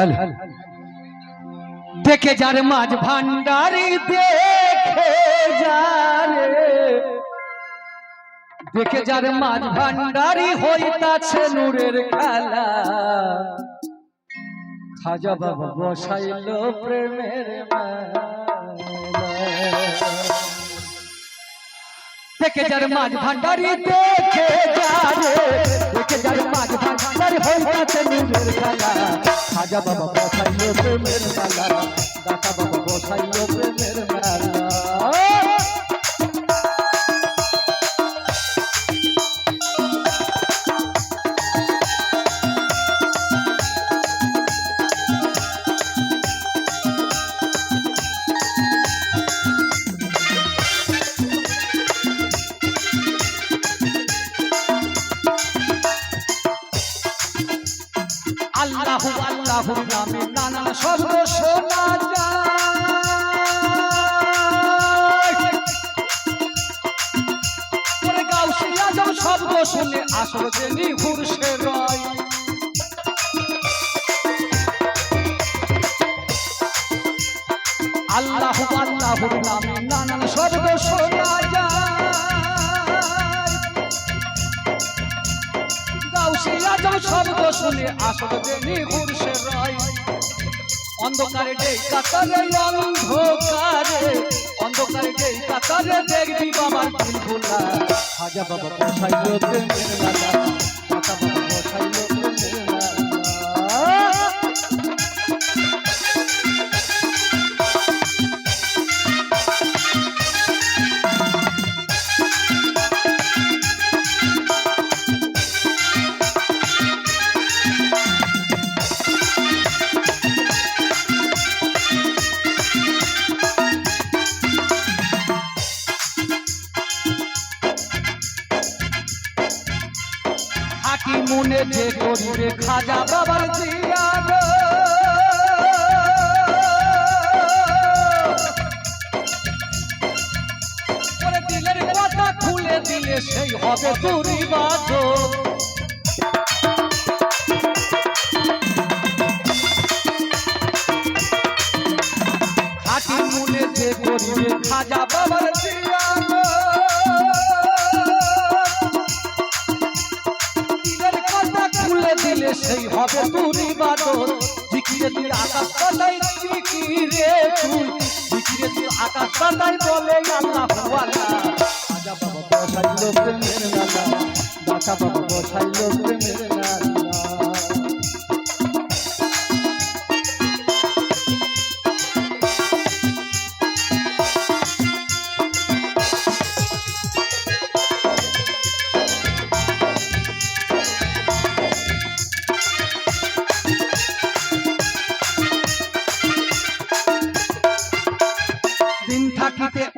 Hello দেখে যার মাঝ ভান্ডারি দেখে যারে দেখে যার মাঝ ভান্ডারি হইতাছে নূরের খেলা খাজা বাবা বসাইল প্রেমের। দেখে যার মাঝ ভান্ডারি দেখে যারে দেখে যার মাঝ ভান্ডারি হইতাছে নূরের খেলা খাজা বাবা বসাইল প্রেমের মেলা। দাতা বাবা বসাইল প্রেমের মেলা। আল্লাহু আল্লাহুর নামে নানা শব্দ শোনা যায়। শব্দ শুনে আসল যে নিহুর সে রয়। যখন শব্দ শুনে আসল নিহুর সে রয়। অন্ধকারে ডেই কাতারে অন্ধকারে অন্ধকারে ডেই কাতারে দেখবি বাবার দিল খোলা হাজা বাবা বসাইল প্রেমের মেলা হাকি মনে যে করিবে খাজা বাবার খুলে দিলে সেই হবে চুরি মনে যে করিবে খাজা বাবার সেই হবে তুরি বাদর। জিকিরে তুই আকাশ কাটাই জিকিরে তুই। জিকিরে তুই আকাশ কাটাই বলে আল্লাহ আল্লাহ বাবা বসাইল প্রেমের মেলা দাতা বাবা বসাইল প্রেমের মেলা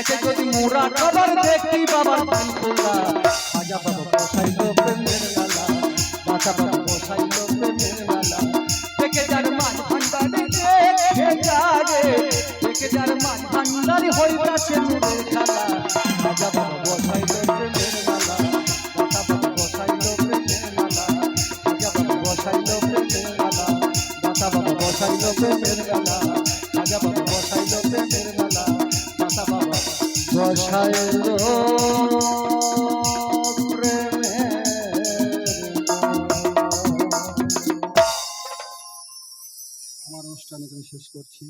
যাইতে যদি মোরা খাবার দেখি বাবার প্রেম খোলা খাজা বাবা বসাইল প্রেমের গালা বাসা বাবা বসাইল প্রেমের গালা দেখে যার মান ভান্ডারে দেখে যারে দেখে যার মান ভান্ডারে হইতাছে নূরের খেলা খাজা বাবা বসাইল প্রেমের গালা বাসা বাবা বসাইল প্রেমের গালা খাজা বাবা বসাইল প্রেমের গালা দাতা বাবা বসাইল প্রেমের গালা গালা। আমার অনুষ্ঠান এখানে শেষ করছি